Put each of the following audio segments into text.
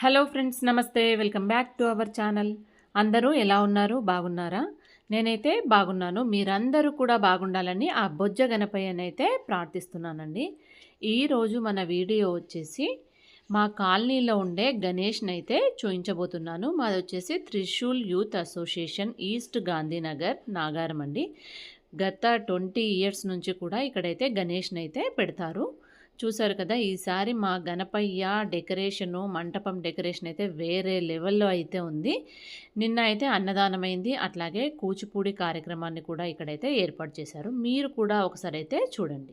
Hello friends నమస్తే. Welcome back to our channel. అందరూ ఎలా ఉన్నారు? బాగున్నారా? నేనైతే బాగున్నాను. మీరందరూ కూడా బాగుండాలని ఆ బొజ్జ గణపయ్యనైతే ప్రార్థిస్తున్నానండి. ఈరోజు మన వీడియో వచ్చేసి మా కాలనీలో ఉండే గణేష్ని అయితే చూపించబోతున్నాను మాది వచ్చేసి Trishul youth association east Gandhinagar Nagaram అండి. గత ట్వంటీ ఇయర్స్ నుంచి కూడా ఇక్కడైతే గణేష్ని అయితే పెడతారు. చూసారు కదా ఈసారి మా గణపయ్య డెకరేషను మంటపం డెకరేషన్ అయితే వేరే లెవెల్లో అయితే ఉంది నిన్న అయితే అన్నదానమైంది అట్లాగే కూచిపూడి కార్యక్రమాన్ని కూడా ఇక్కడైతే ఏర్పాటు చేశారు మీరు కూడా ఒకసారి అయితే చూడండి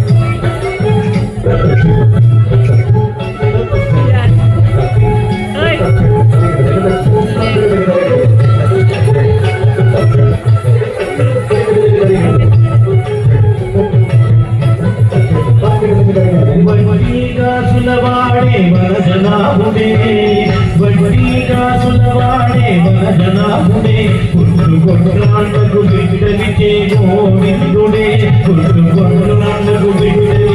बट्टी का सुलवाड़े बरजना बुडे बट्टी का सुलवाड़े बरजना बुडे कुर्तु कोट्रांड गुबिडलिचे गोविंदुडे कुर्तु कोट्रांड गुबिडलिचे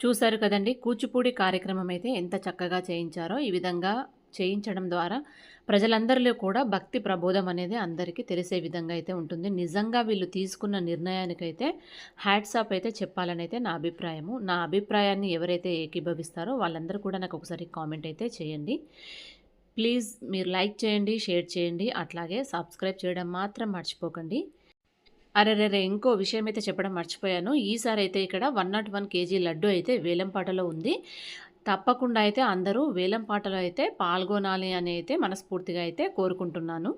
చూశారు కదండి కూచిపూడి కార్యక్రమం అయితే ఎంత చక్కగా చేయించారో ఈ విధంగా చేయించడం ద్వారా ప్రజలందరిలో కూడా భక్తి ప్రబోధం అనేది అందరికీ తెలిసే విధంగా అయితే ఉంటుంది. నిజంగా వీళ్ళు తీసుకున్న నిర్ణయానికైతే హ్యాట్స్ అయితే చెప్పాలని అయితే నా అభిప్రాయము. నా అభిప్రాయాన్ని ఎవరైతే ఏకీభవిస్తారో వాళ్ళందరూ కూడా నాకు ఒకసారి కామెంట్ అయితే చేయండి. ప్లీజ్ మీరు లైక్ చేయండి షేర్ చేయండి అట్లాగే సబ్స్క్రైబ్ చేయడం మాత్రం మర్చిపోకండి. అరెరే ఇంకో విషయం అయితే చెప్పడం మర్చిపోయాను. ఈసారి అయితే ఇక్కడ one nought one KG laddu అయితే వేలంపాటలో ఉంది. తప్పకుండా అయితే అందరూ వేలంపాటలో అయితే పాల్గొనాలి అని అయితే మనస్ఫూర్తిగా అయితే కోరుకుంటున్నాను.